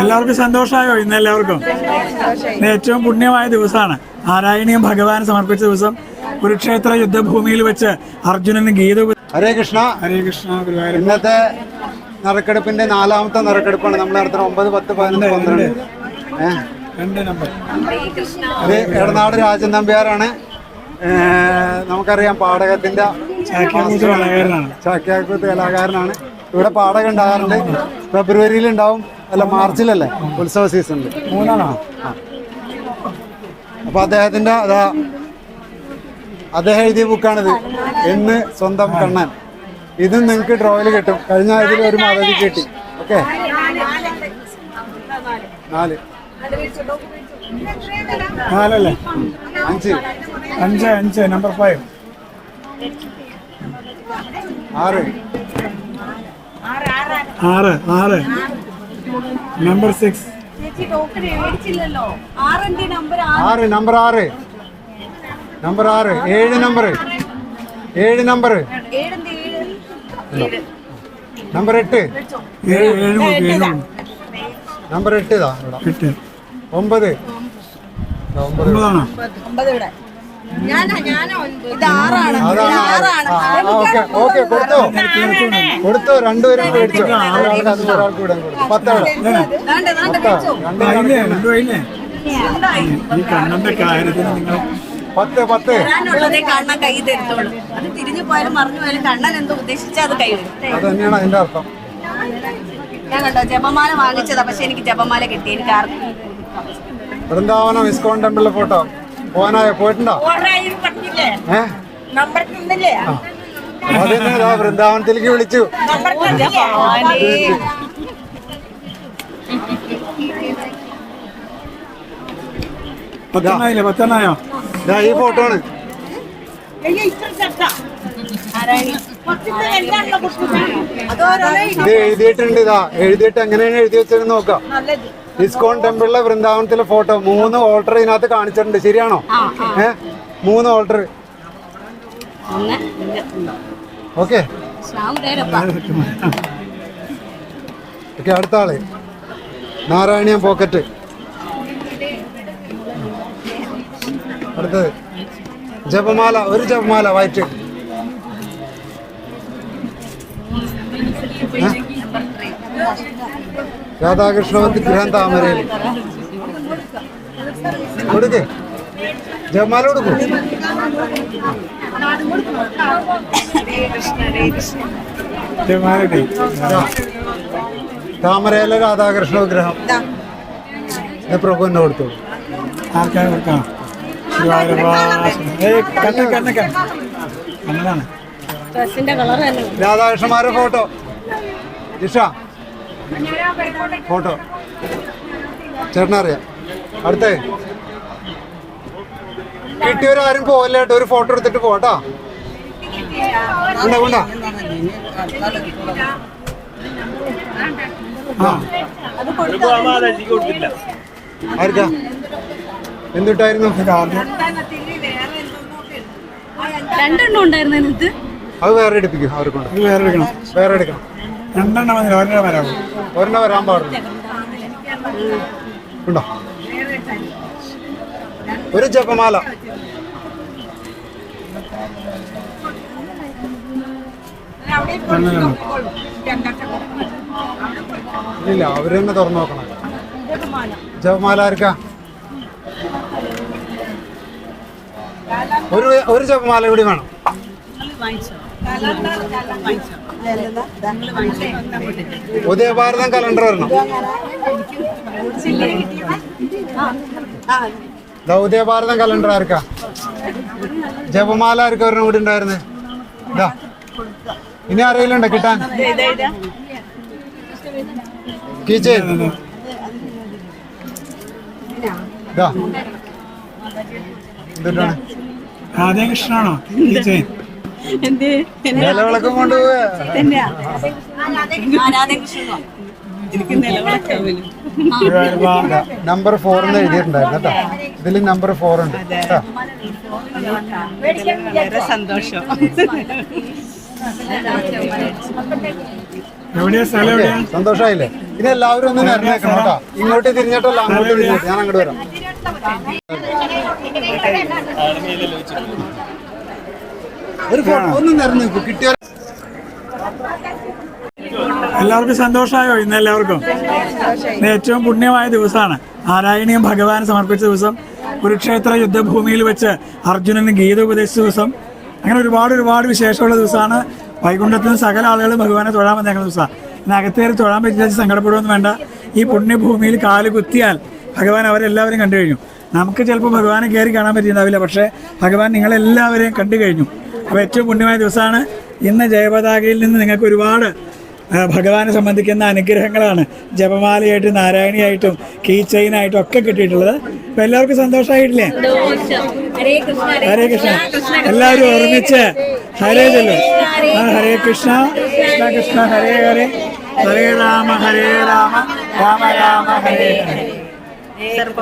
എല്ലാവർക്കും സന്തോഷമായോ ഇന്ന് എല്ലാവർക്കും? ഏറ്റവും പുണ്യമായ ദിവസമാണ്. നാരായണീയം ഭഗവാൻ സമർപ്പിച്ച ദിവസം. കുരുക്ഷേത്ര യുദ്ധഭൂമിയിൽ വെച്ച് അർജുനന് ഗീത ഹരേ കൃഷ്ണ. ഹരേ കൃഷ്ണ ഇന്നത്തെ നറുക്കെടുപ്പിന്റെ നാലാമത്തെ നറുക്കെടുപ്പാണ്. നമ്മൾ അടുത്ത ഒമ്പത് പത്ത് പതിനൊന്ന് പന്ത്രണ്ട്. എടനാട് രാജൻ നമ്പ്യാരാണ്. നമുക്കറിയാം പാടകത്തിന്റെ ചാക്യാർകൂത്ത് കലാകാരനാണ്. ഇവിടെ പാടകം ഉണ്ടാകാറുണ്ട്. ഫെബ്രുവരിയിൽ ഉണ്ടാവും. അല്ല മാർച്ചിലല്ലേ? ഉത്സവ സീസണിൽ മൂന്നാണോ? അപ്പൊ അദ്ദേഹത്തിന്റെ അതാ അദ്ദേഹം എഴുതിയ ബുക്കാണിത്. എന്ന് സ്വന്തം കണ്ണൻ. ഇതും നിങ്ങൾക്ക് ഡ്രോയിൽ കിട്ടും. കഴിഞ്ഞ ഇതിൽ ഒരു മാധവി കിട്ടി. ഓക്കെ? നാല്. നാലല്ലേ? അഞ്ച്. അഞ്ച് അഞ്ച്. നമ്പർ ഫൈവ് ആറ്. ആറ് ആറ്. നമ്പർ സിക്സ് ആറ് നമ്പർ ആറ്. നമ്പർ ആറ്. ഏഴ് നമ്പർ ഏഴ് നമ്പർ നമ്പർ എട്ട്. നമ്പർ എട്ട് ഇതാ ഒമ്പത്. ഒമ്പത്. ഓക്കെ കൊടുത്തോ. കൊടുത്തോ രണ്ടുപേരും മേടിച്ചോ. ഒരാൾക്ക് അത് ഒരാൾക്ക് വിടാൻ കൊടുത്തു പത്തവിടെ ദാണ്ടെ, ദാണ്ടെ വെച്ചോ. ആയില്ലേ രണ്ടും കണ്ണന്റെ കാര്യത്തിന് നിങ്ങൾ പത്ത് പത്ത്. വരാനുള്ളതേ കണ്ണൻ കൈ തരുത്തോളൂ അത് തിരിഞ്ഞു പോയാലും മറിഞ്ഞു പോയാലും കണ്ണൻ എന്തോ ഉദ്ദേശിച്ചാൽ അത് കൈ തരും. അത് തന്നെയാണ് അതിന്റെ അർത്ഥം. ഞാൻ കണ്ടോ ജപമാല വാങ്ങിച്ചതാ പക്ഷെ എനിക്ക് ജപമാല കിട്ടി. എനിക്ക് ആർക്കും വൃന്ദാവനം ഇസ്കോൺ ടെമ്പിളിലെ ഫോട്ടോ. പോകാനായോ? പോയിട്ടുണ്ടോ? അതന്നെ ഇതാ വൃന്ദാവനത്തിലേക്ക് വിളിച്ചു. പത്തെണ്ണായില്ലേ പത്തെണ്ണായോ ഈ ഫോട്ടോ ആണ് ഇത് എഴുതിയിട്ടുണ്ട് ഇതാ. എഴുതിയിട്ട് എങ്ങനെയാണ് എഴുതി വെച്ചത് നോക്കാം. ഇസ്കോൺ ടെമ്പിളിലെ വൃന്ദാവനത്തിലെ ഫോട്ടോ. മൂന്ന് ഓൾട്ടർ ഇതിനകത്ത് കാണിച്ചിട്ടുണ്ട്. ശരിയാണോ? ഏ? മൂന്ന് ഓൾട്ടർ. ഓക്കെ. ഓക്കെ അടുത്ത ആളെ. നാരായണീയം പോക്കറ്റ്. അടുത്തത്. ജപമാല ഒരു ജപമാല വൈറ്റ്. രാധാകൃഷ്ണ വിഗ്രഹം താമരയിൽ കൊടുക്ക്. ജമാല കൊടുക്കും. താമരയിലെ രാധാകൃഷ്ണ വിഗ്രഹം. പ്രഭു പ്രഭുവിനെ കൊടുത്തു. ആർക്കാണ് കൊടുക്കാം? രാധാകൃഷ്ണന്മാരുടെ ഫോട്ടോ. ജിഷ ഫോട്ടോ. ചേട്ടനറിയാം. അടുത്തേ. കിട്ടിയവരാരും ആരും കേട്ടോ. ഒരു ഫോട്ടോ എടുത്തിട്ട് പോട്ടോ ഉണ്ടാ കൊണ്ട ആ. ആർക്കാ? എന്തിട്ടായിരുന്നു? രണ്ടെണ്ണം ഉണ്ടായിരുന്നു അത് വേറെ എടുപ്പിക്കും അവർക്കുണ്ട് കൊണ്ട് വേറെ എടുക്കണം. വേറെ എടുക്കണം. രണ്ടെണ്ണം മതി ഒരെണ്ണം വരാമോ ഒരെണ്ണം വരാൻ പാടുള്ളൂ. ഒരു ജപമാല ഇല്ല അവർ തന്നെ തുറന്നു നോക്കണം. ജപമാല ആർക്കാ? ഒരു ഒരു ജപമാല കൂടി വേണം. ഉദയഭാരതം കലണ്ടർ വരണം. പുതിയ ഉദയഭാരതം കലണ്ടർ ആർക്കാ? ജപമാല ആർക്കാ ഒരെണ്ണം കൂടി ഉണ്ടായിരുന്നേ? ഇതാ. ഇനി അറിയില്ലണ്ടോ കിട്ടാൻ? കീച്ചേ എന്തിട്ടാണ്? രാധാകൃഷ്ണനാണോ? കീച്ചേ എന്തേ? നിലവിളക്കം കൊണ്ടുപോവുക രാധാകൃഷ്ണനോ എനിക്ക് നിലവിളക്കാൻ നമ്പർ ഫോർ എന്ന് എഴുതിയിട്ടുണ്ടായിരുന്നു കേട്ടോ. ഇതിൽ നമ്പർ ഫോർ ഉണ്ട്. വളരെ സന്തോഷം. ഇനി എല്ലാവരും ഒന്ന് നിരന്നേക്കണം കേട്ടോ. ഇങ്ങോട്ട് തിരിഞ്ഞിട്ടല്ല അങ്ങോട്ട് തിരിഞ്ഞിട്ട്. ഞാൻ അങ്ങോട്ട് വരാം. ഒരു ഒന്ന് നിരന്ന് കിട്ടിയ എല്ലാവർക്കും സന്തോഷമായോ? ഇന്ന് എല്ലാവർക്കും? ഏറ്റവും പുണ്യമായ ദിവസമാണ്. നാരായണീയം ഭഗവാൻ സമർപ്പിച്ച ദിവസം. കുരുക്ഷേത്ര യുദ്ധഭൂമിയിൽ വെച്ച് അർജുനന് ഗീത ഉപദേശിച്ച ദിവസം. അങ്ങനെ ഒരുപാട് ഒരുപാട് വിശേഷമുള്ള ദിവസമാണ്. വൈകുണ്ഠത്തിന് സകല ആളുകളും ഭഗവാനെ തൊഴാൻ വന്നേക്കുന്ന ദിവസമാണ്. ഇന്ന് അകത്തേറി തൊഴാൻ പറ്റില്ല സങ്കടപ്പെടുമെന്ന് വേണ്ട. ഈ പുണ്യഭൂമിയിൽ കാൽ കുത്തിയാൽ ഭഗവാൻ അവരെല്ലാവരും കണ്ടു കഴിഞ്ഞു. നമുക്ക് ചിലപ്പോൾ ഭഗവാനെ കയറി കാണാൻ പറ്റിയിട്ടുണ്ടാവില്ല. പക്ഷേ ഭഗവാൻ നിങ്ങളെല്ലാവരെയും കണ്ടു കഴിഞ്ഞു. അപ്പോൾ ഏറ്റവും പുണ്യമായ ദിവസമാണ്. ഇന്ന് ജയപതാകയിൽ നിന്ന് നിങ്ങൾക്ക് ഒരുപാട് ഭഗവാനെ സംബന്ധിക്കുന്ന അനുഗ്രഹങ്ങളാണ്. ജപമാലയായിട്ടും നാരായണിയായിട്ടും കീ ചെയിനായിട്ടും ഒക്കെ കിട്ടിയിട്ടുള്ളത്. അപ്പം എല്ലാവർക്കും സന്തോഷമായിട്ടില്ലേ? ഹരേ കൃഷ്ണ ഹരേ കൃഷ്ണ. എല്ലാവരും ഓർമ്മിച്ച് ഹരേ ചെല്ലു. ആ, ഹരേ കൃഷ്ണ. കൃഷ്ണ കൃഷ്ണ ഹരേ ഹരേ. ഹരേ രാമ ഹരേ രാമ രാമ രാമ ഹരേ ഹരേ.